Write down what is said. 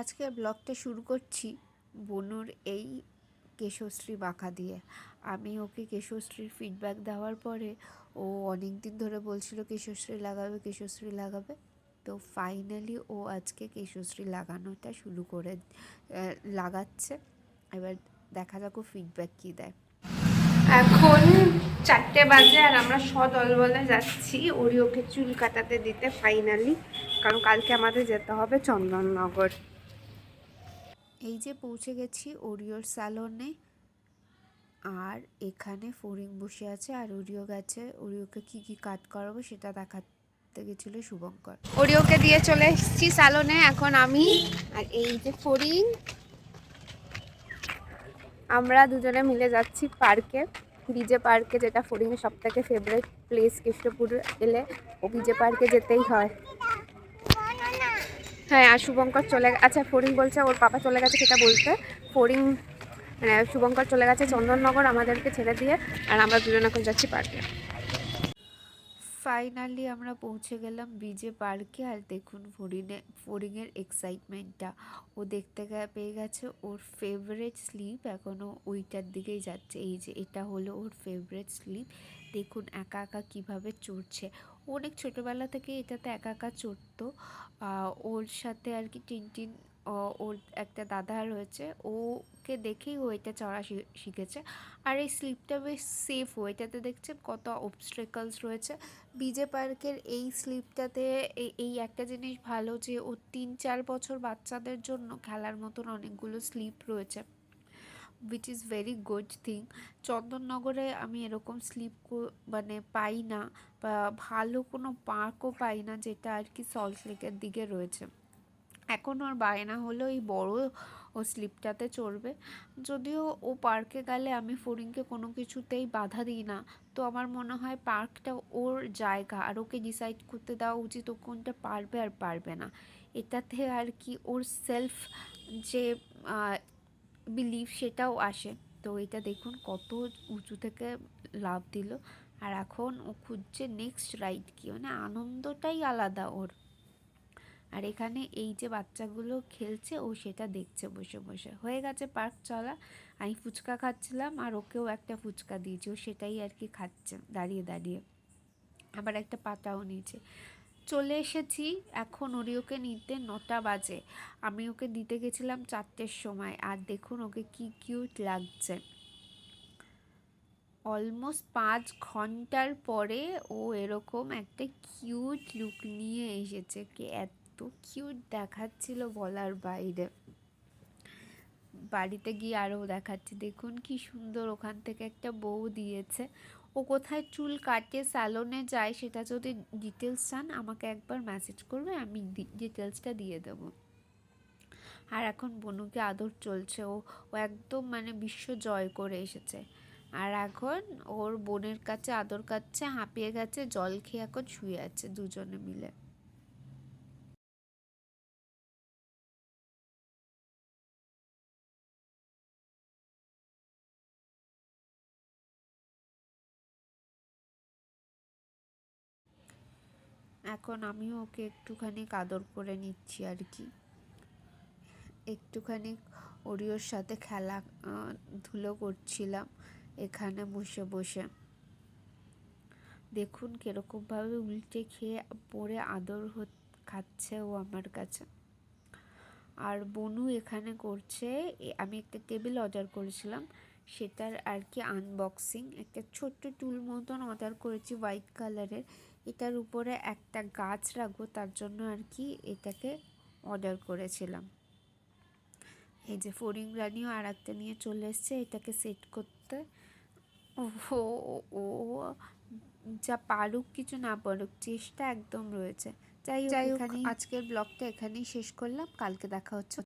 আজকে ব্লগটা শুরু করছি বনুর এই কেশশ্রী বাঁকা দিয়ে। আমি ওকে কেশশ্রীর ফিডব্যাক দেওয়ার পরে ও অনেক দিন ধরে বলছিল, কেশশ্রী লাগাবে কেশশ্রী লাগাবে। তো ফাইনালি ও আজকে কেশশ্রী লাগানোটা শুরু করে লাগাচ্ছে। এবার দেখা যাক ও ফিডব্যাক কী দেয়। এখন চারটে বাজে আর আমরা সদল বলে যাচ্ছি ওরিওকে চুল কাটাতে দিতে ফাইনালি কারণ কালকে আমাদের যেতে হবে চন্দননগর। এই যে পৌঁছে গেছি ওরিওর স্যালনে, আর এখানে ফরিং বসে আছে, আর ওরিও গেছে। ওরিওকে কি কি কাট করাবো সেটা দেখাতে গেছিল শুভঙ্কর। ওরিওকে দিয়ে চলে এসেছি স্যালনে, এখন আমি আর এই যে ফরিং, আমরা দুজনে মিলে যাচ্ছি পার্কে, বিজে পার্কে, যেটা ফরিংয়ের সব থেকে ফেভারিট প্লেস কৃষ্ণপুর এলে ও বিজে পার্কে যেতেই হয়। হ্যাঁ আর শুভঙ্কর চলে আচ্ছা ফরিং বলছে, ওর পাপা চলে গেছে সেটা বলতে। ফরিং মানে শুভঙ্কর চলে গেছে চন্দননগর, আমাদেরকে ছেড়ে দিয়ে, আর আমরা দুজন এখন যাচ্ছি পার্কে ফাইনালি আমরা পৌঁছে গেলাম বিজে পার্কে আর দেখুন ফরিনে ফরিংয়ের এক্সাইটমেন্টটা ও দেখতে পেয়ে গেছে ওর ফেভারেট স্লিপ এখনও ওইটার দিকেই যাচ্ছে। এই যে, এটা হলো ওর ফেভারেট স্লিপ দেখুন একা একা কীভাবে চড়ছে। অনেক ছোটোবেলা থেকে এটাতে একা একা চড়তো। ওর সাথে আর কি টিনটিন ওর একটা দাদা রয়েছে, ওকে দেখেই ও এটা চড়া শিখেছে। আর এই স্লিপটা বেশ সেফ ও, এটাতে দেখছেন কত অবস্ট্রেকলস রয়েছে। বিজে পার্কের এই স্লিপটাতে এই একটা জিনিস ভালো যে, ও তিন চার বছর বাচ্চাদের জন্য খেলার মতন অনেকগুলো স্লিপ রয়েছে। Which is very good thing চন্দননগরে আমি এরকম স্লিপ মানে পাই না বা ভালো কোনো পার্কও পাই না যেটা আর কি সল্ট লেকের দিকে রয়েছে। এখন ওর বায়না হলো এই বড় ও স্লিপটাতে চড়বে। যদিও ও পার্কে গেলে আমি ফরিংকে কোনো কিছুতেই বাধা দিই না। তো আমার মনে হয় পার্কটা ওর জায়গা আর ওকে ডিসাইড করতে দেওয়া উচিত ও কোনটা পারবে আর পারবে না। এটাতে আর কি ওর সেলফ যে বিলিভ সেটাও আসে। তো এটা দেখুন কত উঁচু থেকে লাভ দিল। আর এখন ও খুঁজছে নেক্সট রাইড কি মানে আনন্দটাই আলাদা ওর। আর এখানে এই যে বাচ্চাগুলো খেলছে, ও সেটা দেখছে বসে বসে। হয়ে গেছে পার্ক চলা। আমি ফুচকা খাচ্ছিলাম আর ওকেও একটা ফুচকা দিয়েছি। ও সেটাই আর কি খাচ্ছে, দাঁড়িয়ে দাঁড়িয়ে। আবার একটা পাতাও নিয়েছে। চলে এসেছি। এখন ওরিওকে নিতে নটা বাজে। আমি ওকে দিতে গেছিলাম চারটের সময়। আর দেখুন ওকে কি কিউট লাগছে। অলমোস্ট পাঁচ ঘণ্টার পরে ও এরকম একটা কিউট লুক নিয়ে এসেছে। কে এত কিউট দেখাচ্ছিল বলার বাইরে। বাড়িতে গিয়ে আরও দেখাচ্ছি। দেখুন কি সুন্দর ওখান থেকে একটা বউ দিয়েছে। ও কোথায় চুল কাটে স্যালনে যায় সেটা যদি ডিটেলস চান, আমাকে একবার মেসেজ করবে, আমি ডিটেলসটা দিয়ে দেবো। আর এখন বনুকে আদর চলছে, ও ও একদম মানে বিশ্ব জয় করে এসেছে। আর এখন ওর বোনের কাছে আদর কাচ্ছে হাঁপিয়ে গেছে, জল খেয়ে এখন শুয়ে আছে দুজনে মিলে। এখন আমিও ওকে একটুখানি আদর করে নিচ্ছি আর কি। একটুখানি ওরিওর সাথে খেলা ধুলো করছিলাম এখানে বসে বসে। দেখুন কীরকমভাবে উল্টে খেয়ে পরে আদর হত- খাচ্ছে ও আমার কাছে। আর বনু এখানে করছে আমি একটা টেবিল অর্ডার করেছিলাম, সেটার আর কি আনবক্সিং একটা ছোট্ট টুল মতন অর্ডার করেছি হোয়াইট কালারের এটার উপরে একটা গাছ রাখব তার জন্য আর কি এটাকে অর্ডার করেছিলাম। এই যে ফরিং রানিও আর একটা নিয়ে চলে এসছে এটাকে সেট করতে। ও ও যা পারুক কিছু না পারুক চেষ্টা একদম রয়েছে। যাই হোক আজকের ব্লগটা এখানেই শেষ করলাম কালকে দেখা হচ্ছে।